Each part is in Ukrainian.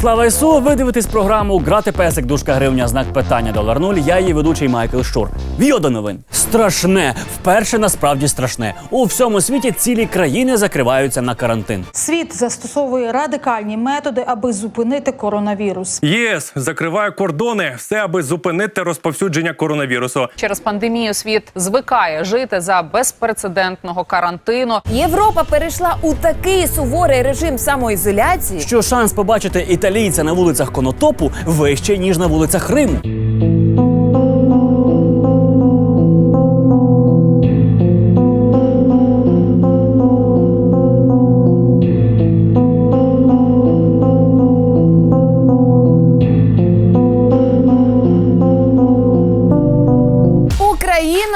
Слава Ісу! Ви дивитесь програму Грати песик, дужка гривня, знак питання долар нуль. Я її ведучий Майкл Щур. В'йо до новин. Страшне, вперше насправді страшне. У всьому світі цілі країни закриваються на карантин. Світ застосовує радикальні методи, аби зупинити коронавірус. ЄС закриває кордони, все аби зупинити розповсюдження коронавірусу. Через пандемію світ звикає жити за безпрецедентного карантину. Європа перейшла у такий суворий режим самоізоляції. Що шанс побачити італійця на вулицях Конотопу вище ніж на вулицях Риму.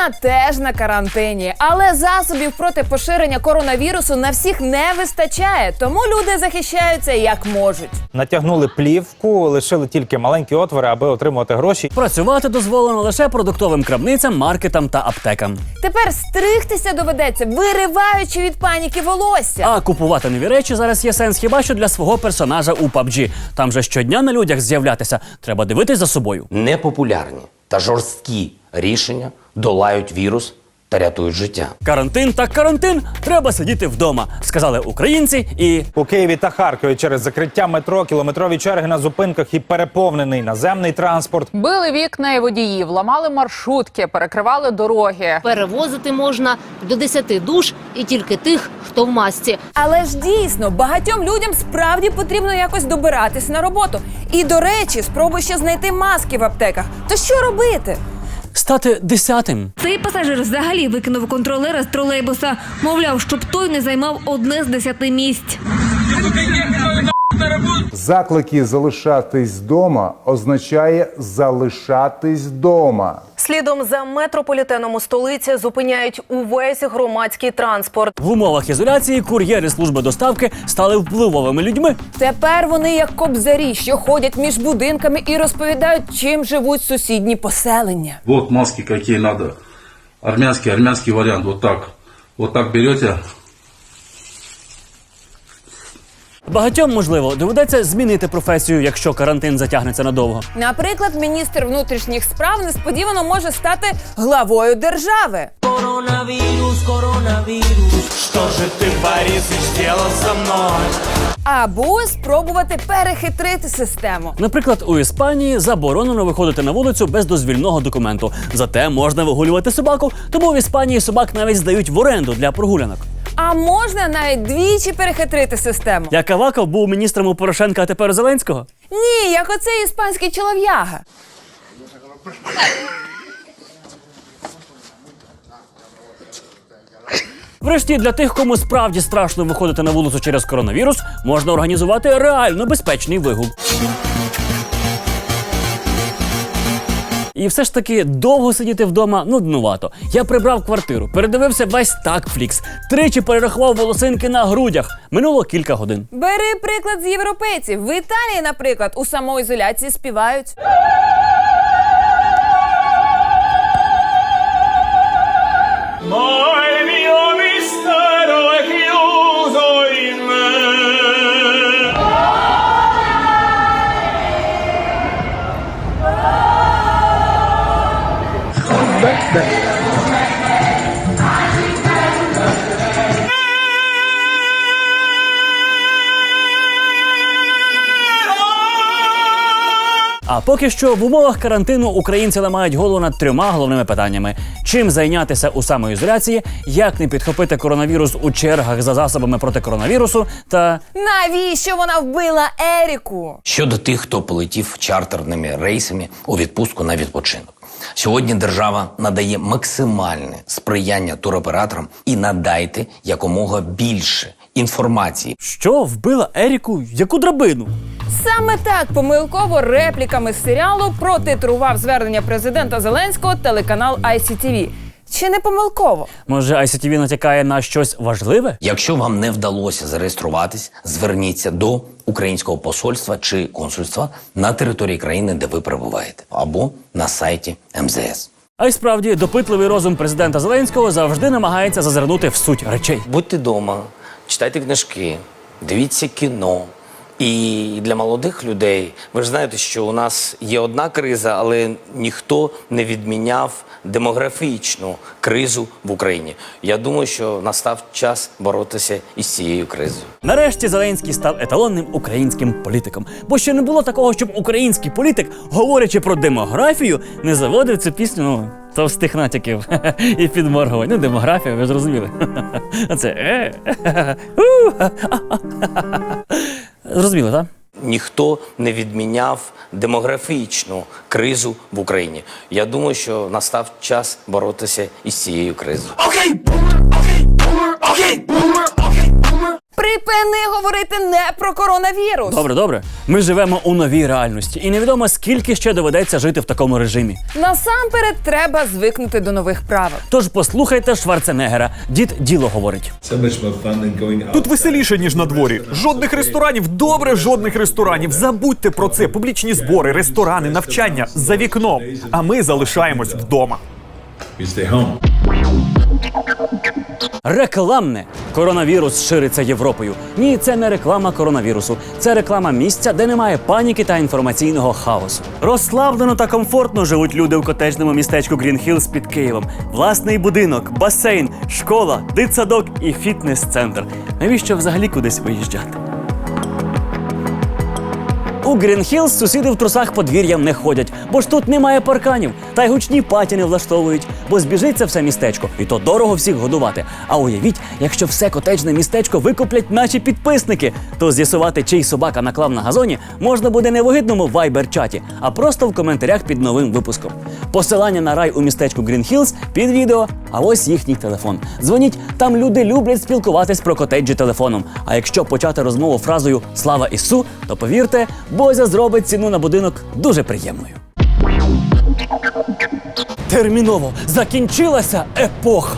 Україна теж на карантині, але засобів проти поширення коронавірусу на всіх не вистачає, тому люди захищаються як можуть. Натягнули плівку, лишили тільки маленькі отвори, аби отримувати гроші. Працювати дозволено лише продуктовим крамницям, маркетам та аптекам. Тепер стригтися доведеться, вириваючи від паніки волосся. А купувати нові речі зараз є сенс хіба що для свого персонажа у PUBG. Там же щодня на людях з'являтися. Треба дивитись за собою. непопулярні та жорсткі рішення долають вірус та рятують життя. Карантин так карантин, треба сидіти вдома, сказали українці і. У Києві та Харкові через закриття метро, кілометрові черги на зупинках і переповнений наземний транспорт. Били вікна і водіїв, ламали маршрутки, перекривали дороги. Перевозити можна до 10 душ і тільки тих, хто в масці. Але ж дійсно багатьом людям справді потрібно якось добиратись на роботу. І до речі, спробуй ще знайти маски в аптеках. То що робити? Стати десятим. Цей пасажир взагалі викинув контролера з тролейбуса. Мовляв, щоб той не займав одне з десяти місць. Заклики залишатись вдома означає залишатись вдома. Слідом за метрополітеном у столиці зупиняють увесь громадський транспорт. В умовах ізоляції кур'єри служби доставки стали впливовими людьми. Тепер вони як кобзарі, що ходять між будинками і розповідають, чим живуть сусідні поселення. Вот маски какие надо. Армянский, армянский вариант. Вот так. Вот так берете. Багатьом, можливо, доведеться змінити професію, якщо карантин затягнеться надовго. Наприклад, міністр внутрішніх справ несподівано може стати главою держави. Або спробувати перехитрити систему. Наприклад, у Іспанії заборонено виходити на вулицю без дозвільного документу. Зате можна вигулювати собаку, тому в Іспанії собак навіть здають в оренду для прогулянок. А можна навіть двічі перехитрити систему. Як Аваков був міністром у Порошенка, а тепер Зеленського. Ні, як оцей іспанський чолов'яга. Врешті для тих, кому справді страшно виходити на вулицю через коронавірус, можна організувати реально безпечний вигул. І все ж таки довго сидіти вдома нуднувато. Я прибрав квартиру, передивився весь такфлікс, тричі перерахував волосинки на грудях. Минуло кілька годин. Бери приклад з європейців. В Італії, наприклад, у самоізоляції співають. А поки що в умовах карантину українці ламають голову над трьома головними питаннями: чим зайнятися у самоізоляції, як не підхопити коронавірус у чергах за засобами проти коронавірусу, та Навіщо вона вбила Еріку? Щодо тих, хто полетів чартерними рейсами у відпустку на відпочинок. Сьогодні держава надає максимальне сприяння туроператорам і надайте якомога більше інформації що вбила Еріку? Яку драбину? Саме так помилково репліками з серіалу протитрував звернення президента Зеленського телеканал ICTV. Чи не помилково? Може, ICTV натякає на щось важливе? Якщо вам не вдалося зареєструватись, зверніться до українського посольства чи консульства на території країни, де ви перебуваєте, або на сайті МЗС. А й справді допитливий розум президента Зеленського завжди намагається зазирнути в суть речей. Будьте вдома, читайте книжки, дивіться кіно, І для молодих людей, ви ж знаєте, що у нас є одна криза, але ніхто не відміняв демографічну кризу в Україні. Я думаю, що настав час боротися із цією кризою. Нарешті Зеленський став еталонним українським політиком. Бо ще не було такого, щоб український політик, говорячи про демографію, не заводив цю пісню товстих натяків і підморгувань. Ну, демографія, ви зрозуміли. Оце. е, Зрозуміло, так? Ніхто не відміняв демографічну кризу в Україні. Я думаю, що настав час боротися із цією кризою. Припини говорити не про коронавірус. Добре, добре. Ми живемо у новій реальності, і невідомо скільки ще доведеться жити в такому режимі. Насамперед треба звикнути до нових правил. Тож послухайте Шварценеггера. Дід діло говорить. Тут веселіше, ніж на дворі. Жодних ресторанів, добре, жодних ресторанів. Забудьте про це. Публічні збори, ресторани, навчання за вікном. А ми залишаємось вдома. Рекламне коронавірус шириться Європою. Ні, це не реклама коронавірусу. Це реклама місця, де немає паніки та інформаційного хаосу. Розслаблено та комфортно живуть люди у котежному містечку Грін Хілз під Києвом. Власний будинок, басейн, школа, дитсадок і фітнес-центр. Навіщо взагалі кудись виїжджати? У Грін Хілз сусіди в трусах подвір'ям не ходять, бо ж тут немає парканів, та й гучні паті не влаштовують, бо збіжиться все містечко, і то дорого всіх годувати. А уявіть, якщо все котеджне містечко викуплять наші підписники, то з'ясувати, чий собака наклав на газоні, можна буде не в огидному вайбер-чаті, а просто в коментарях під новим випуском. Посилання на рай у містечку Грін Хілз під відео, а ось їхній телефон. Дзвоніть, там люди люблять спілкуватись про котеджі телефоном. А якщо почати розмову фразою Слава Ісу, то повірте, Бозя зробить ціну на будинок дуже приємною. Терміново закінчилася епоха.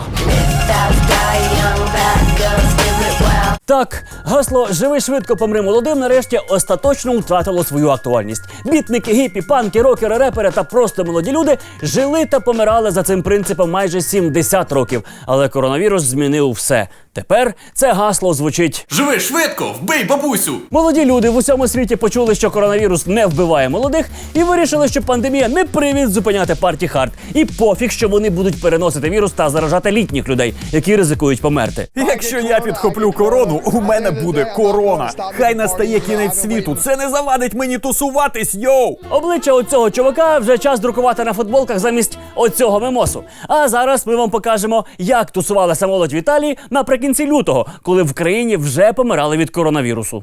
Так, гасло Живи швидко, помри молодим нарешті остаточно втратило свою актуальність. Бітники, гіпі, панки, рокери, репери та просто молоді люди жили та помирали за цим принципом майже 70 років. Але коронавірус змінив все. Тепер це гасло звучить Живи швидко, вбий бабусю! Молоді люди в усьому світі почули, що коронавірус не вбиває молодих, і вирішили, що пандемія не привід зупиняти парті хард. І пофіг, що вони будуть переносити вірус та заражати літніх людей, які ризикують померти. Якщо я підхоплю корону, у мене буде корона. Хай настає кінець світу. Це не завадить мені тусуватись, йоу! Обличчя оцього чувака вже час друкувати на футболках замість оцього мемосу. А зараз ми вам покажемо, як тусувалася молодь в Італії наприкінці лютого, коли в країні вже помирали від коронавірусу.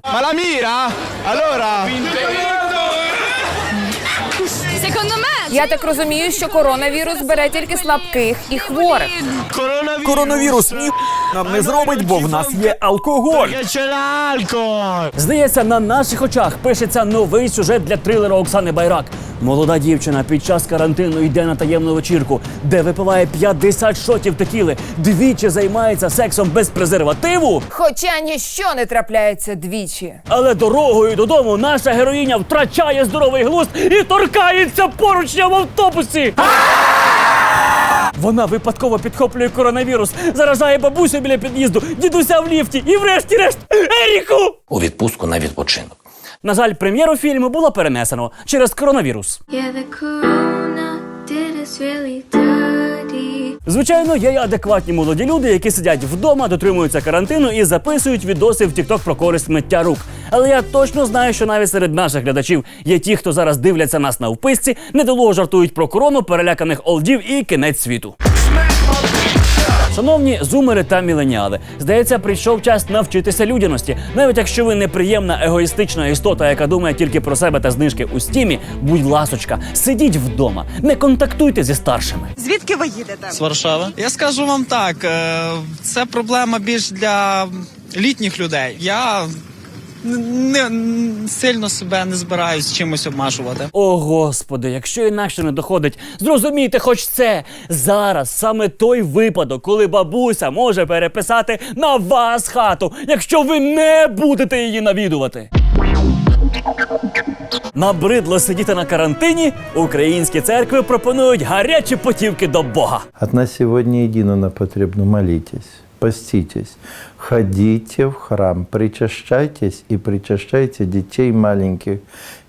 Я так розумію, що коронавірус бере тільки слабких і хворих. Коронавірус ні нам не зробить, бо в нас є алкоголь. Здається, на наших очах пишеться новий сюжет для трилера Оксани Байрак. Молода дівчина під час карантину йде на таємну вечірку, де випиває 50 шотів текіли, двічі займається сексом без презервативу. Хоча ніщо не трапляється двічі. Але дорогою додому наша героїня втрачає здоровий глузд і торкається поручня в автобусі. Вона випадково підхоплює коронавірус, заражає бабусю біля під'їзду, дідуся в ліфті і, врешті-решт, Еріку! У відпустку на відпочинок. На жаль, прем'єру фільму було перенесено через коронавірус. Звичайно, є й адекватні молоді люди, які сидять вдома, дотримуються карантину і записують відоси в TikTok про користь миття рук. Але я точно знаю, що навіть серед наших глядачів є ті, хто зараз дивляться нас на вписці, недолуго жартують про корону, переляканих олдів і кінець світу. Шановні зумери та міленіали, здається, прийшов час навчитися людяності. Навіть якщо ви неприємна егоїстична істота, яка думає тільки про себе та знижки у стімі, будь ласочка, сидіть вдома, не контактуйте зі старшими. Звідки ви їдете? З Варшави. Я скажу вам так: е, це проблема більш для літніх людей. Я не, не сильно себе не збираюсь чимось обмежувати. О, господи, якщо інакше не доходить, зрозумійте, хоч це зараз саме той випадок, коли бабуся може переписати на вас хату, якщо ви не будете її навідувати. Набридло сидіти на карантині. Українські церкви пропонують гарячі потівки до Бога. От нас сегодня едино на потребну поститесь. Ходите в храм, причащайтесь и причащайте детей маленьких.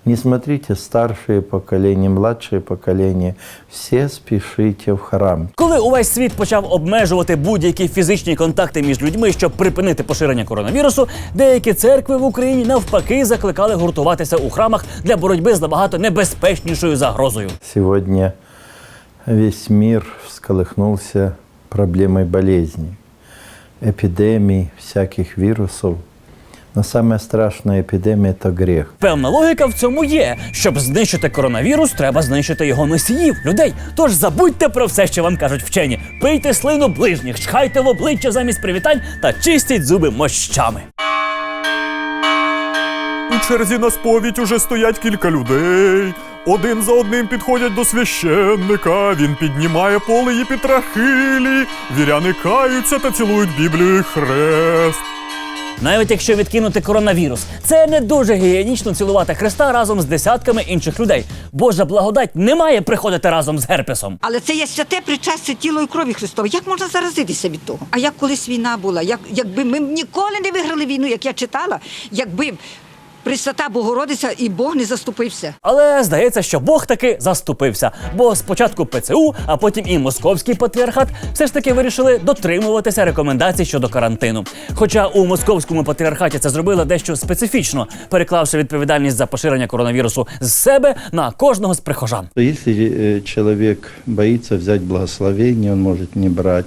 Не смотрите старшие поколения, младшие поколения. Все спешите в храм. Коли увесь світ почав обмежувати будь-які фізичні контакти між людьми, щоб припинити поширення коронавірусу, деякі церкви в Україні навпаки закликали гуртуватися у храмах для боротьби з набагато небезпечнішою загрозою. Сегодня весь мир всколыхнулся проблемой болезней, эпидемий, всяких вирусов. Но самая страшная эпидемия – это грех. Певна логіка в цьому є. Щоб знищити коронавірус, треба знищити його носіїв, людей. Тож забудьте про все, що вам кажуть вчені. Пийте слину ближніх, чхайте в обличчя замість привітань та чистіть зуби мощами. У черзі на сповідь уже стоять кілька людей. Один за одним підходять до священника. Він піднімає полеї Петрахилі. Віряни каються та цілують Біблію і хрест. Навіть якщо відкинути коронавірус, це не дуже гігієнічно цілувати Христа разом з десятками інших людей. Божа благодать не має приходити разом з герпесом. Але це є святе причастя тіло і крові Христова. Як можна заразитися від того? А як колись війна була? Як, якби ми ніколи не виграли війну, як я читала, якби Пресвята Богородиця і Бог не заступився. Але здається, що Бог таки заступився. Бо спочатку ПЦУ, а потім і московський патріархат все ж таки вирішили дотримуватися рекомендацій щодо карантину. Хоча у московському патріархаті це зробили дещо специфічно, переклавши відповідальність за поширення коронавірусу з себе на кожного з прихожан. Если э, человек боится взять благословение, он может не брать.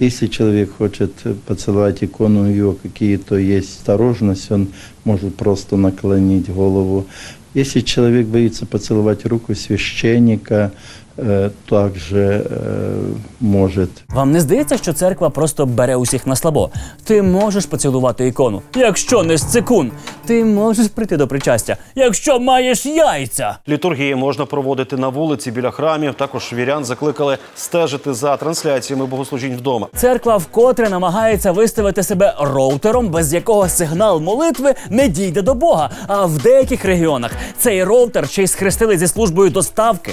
Если человек хочет э, поцеловать икону, у него какие-то есть осторожность, он может просто наклонить голову. Если человек боится поцеловать руку священника, э, также э, может. Вам не здається, що церква просто бере усіх на слабо? Ти можеш поцілувати ікону, якщо не сцикун. Ти можеш прийти до причастя, якщо маєш яйця. Літургії можна проводити на вулиці біля храмів. Також вірян закликали стежити за трансляціями богослужінь вдома. Церква вкотре намагається виставити себе роутером, без якого сигнал молитви не дійде до Бога. А в деяких регіонах цей роутер ще й схрестили зі службою доставки.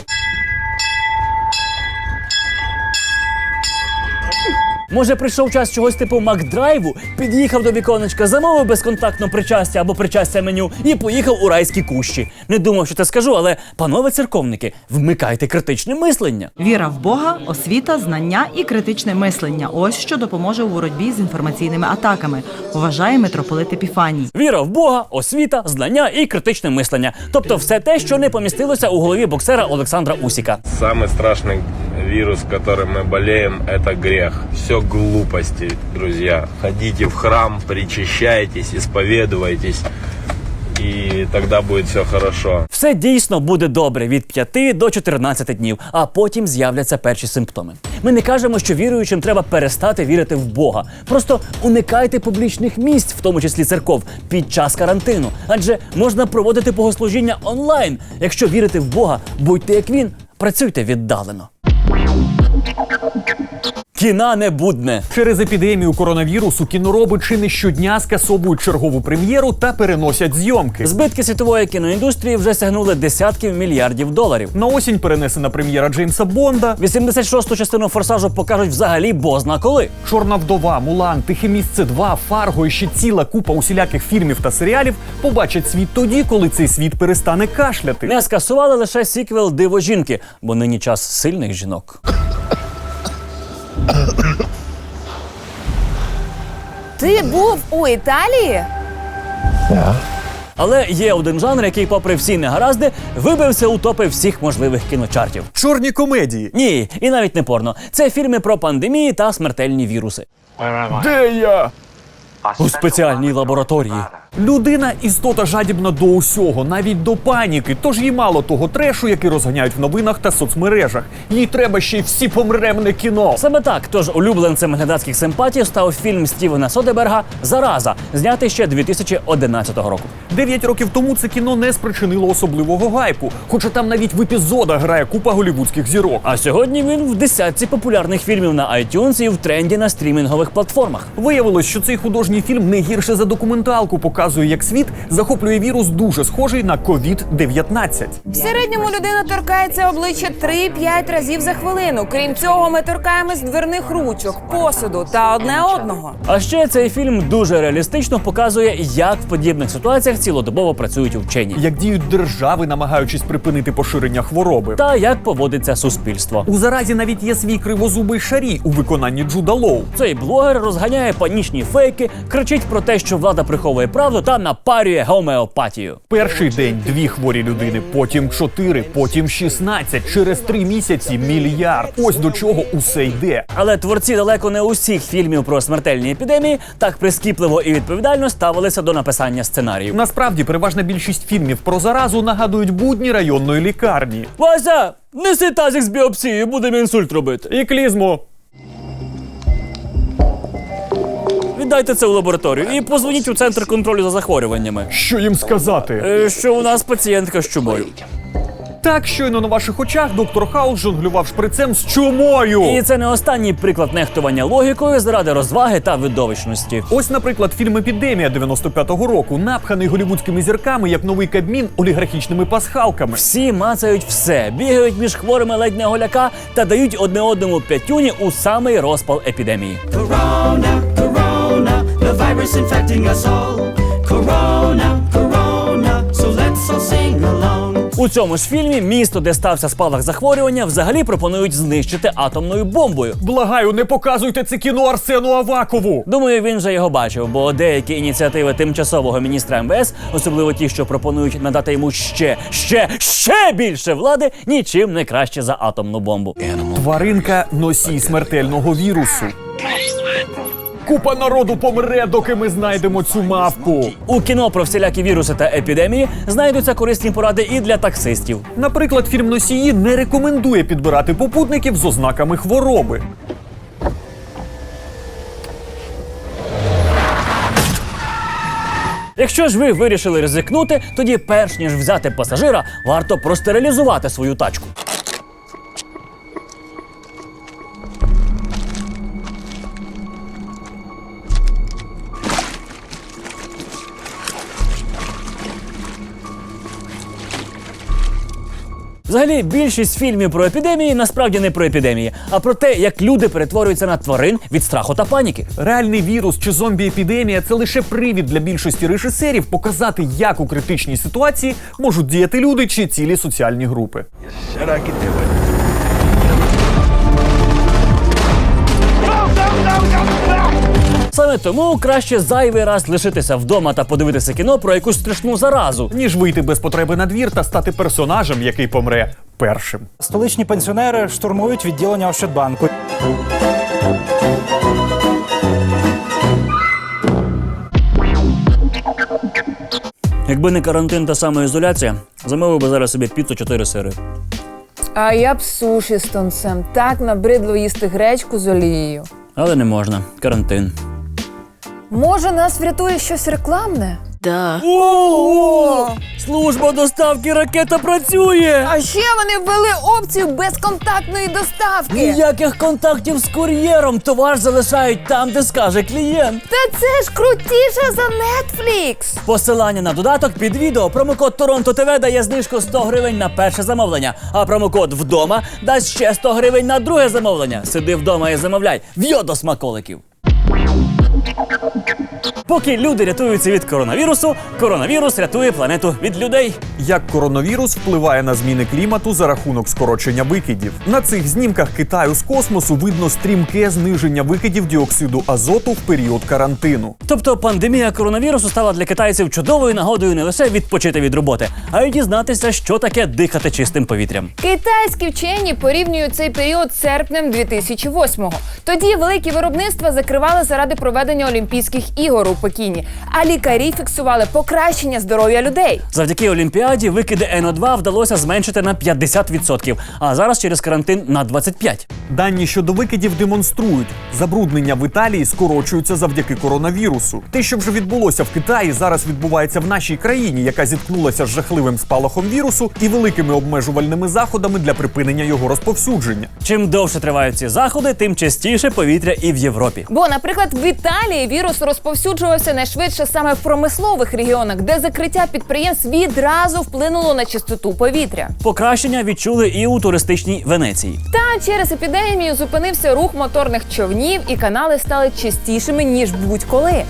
Може, прийшов час чогось типу Макдрайву, під'їхав до віконечка, замовив безконтактно причастя або причастя меню і поїхав у райські кущі. Не думав, що це скажу, але панове церковники, вмикайте критичне мислення. Віра в Бога, освіта, знання і критичне мислення. Ось що допоможе у боротьбі з інформаційними атаками. Вважає митрополит Епіфаній. Віра в Бога, освіта, знання і критичне мислення. Тобто все те, що не помістилося у голові боксера Олександра Усіка. Самый страшный вирус, которым мы болеем, это грех. Все глупости, друзья. Ходите в храм, причащайтесь, исповедуйтесь, и тогда будет все хорошо. Все дійсно буде добре від 5 до 14 днів, а потім з'являться перші симптоми. Ми не кажемо, що віруючим треба перестати вірити в Бога. Просто уникайте публічних місць, в тому числі церков, під час карантину. Адже можна проводити богослужіння онлайн. Якщо вірите в Бога, будьте як він, працюйте віддалено. Кіна не будне. Через епідемію коронавірусу кінороби чи не щодня скасовують чергову прем'єру та переносять зйомки. Збитки світової кіноіндустрії вже сягнули десятків мільярдів доларів. На осінь перенесена прем'єра Джеймса Бонда. 86-ту частину форсажу покажуть взагалі бозна коли. Чорна вдова, Мулан, Тихе місце 2, Фарго і ще ціла купа усіляких фільмів та серіалів побачать світ тоді, коли цей світ перестане кашляти. Не скасували лише сіквел Диво жінки, бо нині час сильних жінок. Ти був у Італії? Але є один жанр, який, попри всі негаразди, вибився у топи всіх можливих кіночартів. Чорні комедії. Ні, і навіть не порно. Це фільми про пандемії та смертельні віруси. Де я? У спеціальній лабораторії. Людина істота жадібна до усього, навіть до паніки. Тож їй мало того трешу, який розганяють в новинах та соцмережах. Їй треба ще й всі помремне кіно. Саме так. Тож улюбленцем глядацьких симпатій став фільм Стівена Содеберга Зараза, знятий ще 2011 року. Дев'ять років тому це кіно не спричинило особливого гайпу, хоча там навіть в епізодах грає купа голівудських зірок. А сьогодні він в десятці популярних фільмів на iTunes і в тренді на стрімінгових платформах. Виявилось, що цей художній фільм не гірше за документалку показує показує, як світ захоплює вірус дуже схожий на COVID-19. В середньому людина торкається обличчя 3-5 разів за хвилину. Крім цього, ми торкаємось дверних ручок, посуду та одне одного. А ще цей фільм дуже реалістично показує, як в подібних ситуаціях цілодобово працюють вчені. Як діють держави, намагаючись припинити поширення хвороби. Та як поводиться суспільство. У заразі навіть є свій кривозубий шарій у виконанні Джуда Лоу. Цей блогер розганяє панічні фейки, кричить про те, що влада приховує правду та напарює гомеопатію. Перший день дві хворі людини, потім чотири, потім 16. Через три місяці мільярд. Ось до чого усе йде. Але творці далеко не усіх фільмів про смертельні епідемії так прискіпливо і відповідально ставилися до написання сценаріїв. Насправді, переважна більшість фільмів про заразу нагадують будні районної лікарні. Вася, неси тазик з біопсією, будемо інсульт робити. І клізму. Віддайте це у лабораторію і позвоніть у центр контролю за захворюваннями. Що їм сказати? Е, Що у нас пацієнтка з чумою. Так, щойно на ваших очах доктор Хаус жонглював шприцем з чумою. І це не останній приклад нехтування логікою заради розваги та видовищності. Ось, наприклад, фільм Епідемія 95-го року, напханий голівудськими зірками як новий кабмін олігархічними пасхалками. Всі мацають все, бігають між хворими ледь не голяка та дають одне одному п'ятюні у самий розпал епідемії. Corona, virus infecting us all. Corona, corona, so let's all sing along. У цьому ж фільмі місто, де стався спалах захворювання, взагалі пропонують знищити атомною бомбою. Благаю, не показуйте це кіно Арсену Авакову. Думаю, він вже його бачив, бо деякі ініціативи тимчасового міністра МВС, особливо ті, що пропонують надати йому ще, ще, ще більше влади, нічим не краще за атомну бомбу. Тваринка носій смертельного вірусу. Купа народу помре, доки ми знайдемо цю мавку. У кіно про всілякі віруси та епідемії знайдуться корисні поради і для таксистів. Наприклад, фільм Носії не рекомендує підбирати попутників з ознаками хвороби. Якщо ж ви вирішили ризикнути, тоді перш ніж взяти пасажира, варто простерилізувати свою тачку. Взагалі, більшість фільмів про епідемії насправді не про епідемії, а про те, як люди перетворюються на тварин від страху та паніки. Реальний вірус чи зомбі-епідемія це лише привід для більшості режисерів показати, як у критичній ситуації можуть діяти люди чи цілі соціальні групи. Саме тому краще зайвий раз лишитися вдома та подивитися кіно про якусь страшну заразу. Ніж вийти без потреби на двір та стати персонажем, який помре першим. Столичні пенсіонери штурмують відділення Ощадбанку. Якби не карантин та самоізоляція, замовив би зараз собі піцу 4 сири. А я б суші з тунцем. Так набридло їсти гречку з олією. Але не можна. Карантин. Може, нас врятує щось рекламне? Да. Ого! Служба доставки ракета працює! А ще вони ввели опцію безконтактної доставки. Ніяких контактів з кур'єром. Товар залишають там, де скаже клієнт. Та це ж крутіше за Netflix. Посилання на додаток під відео. Промокод Торонто ТВ дає знижку 100 гривень на перше замовлення. А промокод вдома дасть ще 100 гривень на друге замовлення. Сиди вдома і замовляй. В'йо до смаколиків. Поки люди рятуються від коронавірусу, коронавірус рятує планету від людей. Як коронавірус впливає на зміни клімату за рахунок скорочення викидів. На цих знімках Китаю з космосу видно стрімке зниження викидів діоксиду азоту в період карантину. Тобто пандемія коронавірусу стала для китайців чудовою нагодою не лише відпочити від роботи, а й дізнатися, що таке дихати чистим повітрям. Китайські вчені порівнюють цей період з серпнем 2008-го. Тоді великі виробництва закривали заради проведення Олімпійських ігор у Пекіні, а лікарі фіксували покращення здоров'я людей. Завдяки Олімпіаді викиди НО2 вдалося зменшити на 50%, а зараз через карантин на 25%. Дані щодо викидів демонструють, забруднення в Італії скорочуються завдяки коронавірусу. Те, що вже відбулося в Китаї, зараз відбувається в нашій країні, яка зіткнулася з жахливим спалахом вірусу і великими обмежувальними заходами для припинення його розповсюдження. Чим довше тривають ці заходи, тим частіше повітря і в Європі. Бо, наприклад, в Італії вірус розповсюджувався найшвидше саме в промислових регіонах, де закриття підприємств відразу вплинуло на чистоту повітря. Покращення відчули і у туристичній Венеції. Та через епідемію зупинився рух моторних човнів, і канали стали чистішими ніж будь-коли.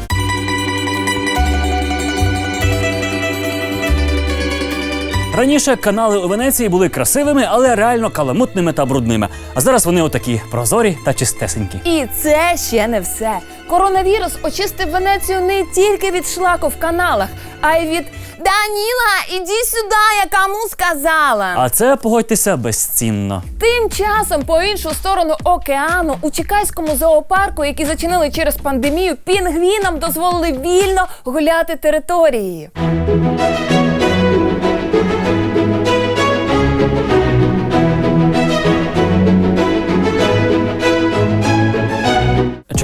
Раніше канали у Венеції були красивими, але реально каламутними та брудними. А зараз вони отакі прозорі та чистесенькі. І це ще не все. Коронавірус очистив Венецію не тільки від шлаку в каналах, а й від Даніла, іди сюди, я кому сказала. А це погодьтеся безцінно. Тим часом, по іншу сторону океану, у Чикаському зоопарку, який зачинили через пандемію, пінгвінам дозволили вільно гуляти території.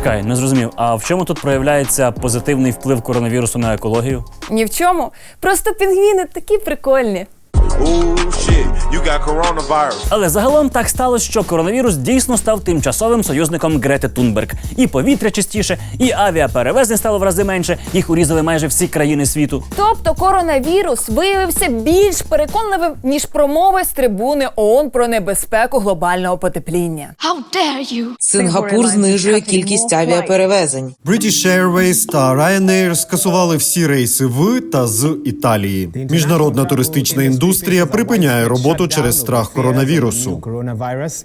Чекай, не зрозумів. А в чому тут проявляється позитивний вплив коронавірусу на екологію? Ні в чому. Просто пінгвіни такі прикольні. Але загалом так сталося, що коронавірус дійсно став тимчасовим союзником Грети Тунберг. І повітря чистіше, і авіаперевезень стало в рази менше. Їх урізали майже всі країни світу. Тобто коронавірус виявився більш переконливим, ніж промови з трибуни ООН про небезпеку глобального потепління. Сингапур знижує кількість авіаперевезень. British Airways та Ryanair скасували всі рейси в та з Італії. Міжнародна туристична індустрія припиняє роботу через страх коронавірусу.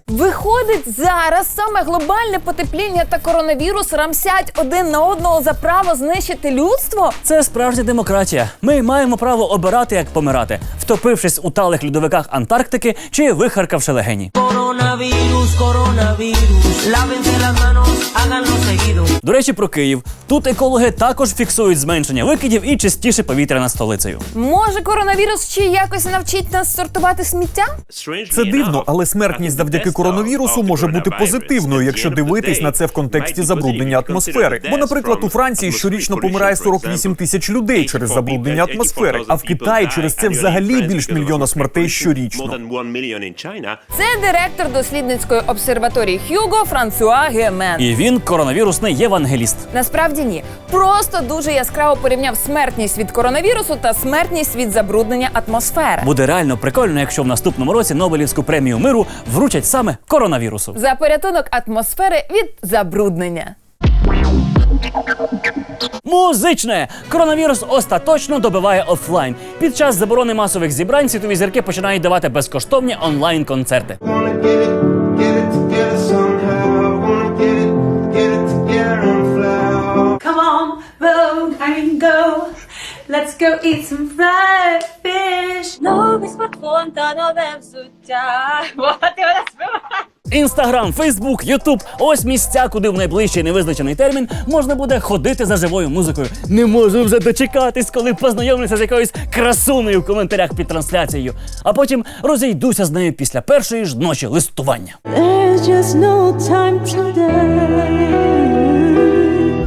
Виходить, зараз саме глобальне потепління та коронавірус рамсять один на одного за право знищити людство. Це справжня демократія. Ми маємо право обирати, як помирати, втопившись у талих льодовиках Антарктики чи вихаркавши легені. Las manos, háganlo seguido. До речі, про Київ. Тут екологи також фіксують зменшення викидів і чистіше повітря над столицею. Може, коронавірус ще якось навчить нас сортувати сміття? Це дивно, але смертність завдяки коронавірусу може бути позитивною, якщо дивитись на це в контексті забруднення атмосфери. Бо, наприклад, у Франції щорічно помирає 48 тисяч людей через забруднення атмосфери, а в Китаї через це взагалі більш мільйона смертей щорічно. Це директор дослідницької обсерваторії Хьюго Франсуа Гемен. І він коронавірусний євангеліст. Насправді ні. Просто дуже яскраво порівняв смертність від коронавірусу та смертність від забруднення атмосфери. Буде реально прикольно, якщо в наступному році Нобелівську премію миру вручать саме коронавірусу. За порятунок атмосфери від забруднення. Музичне коронавірус остаточно добиває офлайн. Під час заборони масових зібрань світові зірки починають давати безкоштовні онлайн-концерти. Let's go eat some fried fish. Новий смартфон та нове взуття. Вот і вона співає. Інстаграм, Фейсбук, Ютуб ось місця, куди в найближчий невизначений термін можна буде ходити за живою музикою. Не можу вже дочекатись, коли познайомлюся з якоюсь красунею в коментарях під трансляцією, а потім розійдуся з нею після першої ж ночі листування. There's just no time today.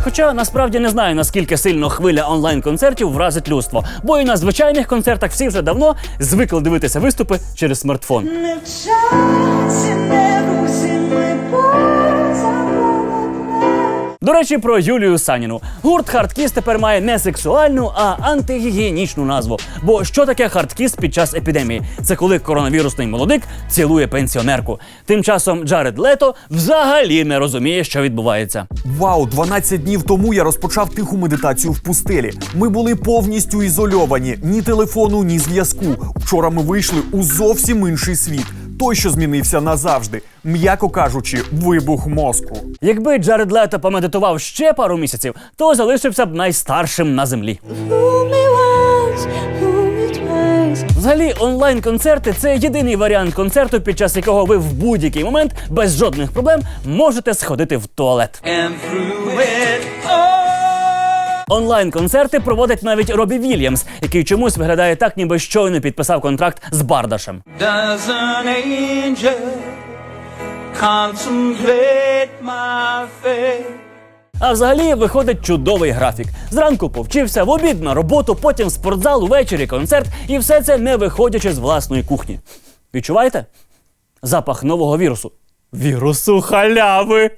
Хоча насправді не знаю наскільки сильно хвиля онлайн-концертів вразить людство, бо і на звичайних концертах всі вже давно звикли дивитися виступи через смартфон. Не час і не русі До речі, про Юлію Саніну. Гурт Хардкіс тепер має не сексуальну, а антигігієнічну назву. Бо що таке хардкіс під час епідемії? Це коли коронавірусний молодик цілує пенсіонерку. Тим часом Джаред Лето взагалі не розуміє, що відбувається. Вау, 12 днів тому я розпочав тиху медитацію в пустелі. Ми були повністю ізольовані, ні телефону, ні зв'язку. Вчора ми вийшли у зовсім інший світ. Той, що змінився назавжди, м'яко кажучи, вибух мозку. Якби Джаред Лето помедитував ще пару місяців, то залишився б найстаршим на землі. Взагалі, онлайн-концерти це єдиний варіант концерту, під час якого ви в будь-який момент без жодних проблем можете сходити в туалет. And through it Онлайн-концерти проводить навіть Робі Вільямс, який чомусь виглядає так, ніби щойно підписав контракт з Бардашем. А взагалі виходить чудовий графік. Зранку повчився, в обід на роботу, потім спортзал, увечері концерт, і все це не виходячи з власної кухні. Відчуваєте? Запах нового вірусу. Вірусу халяви.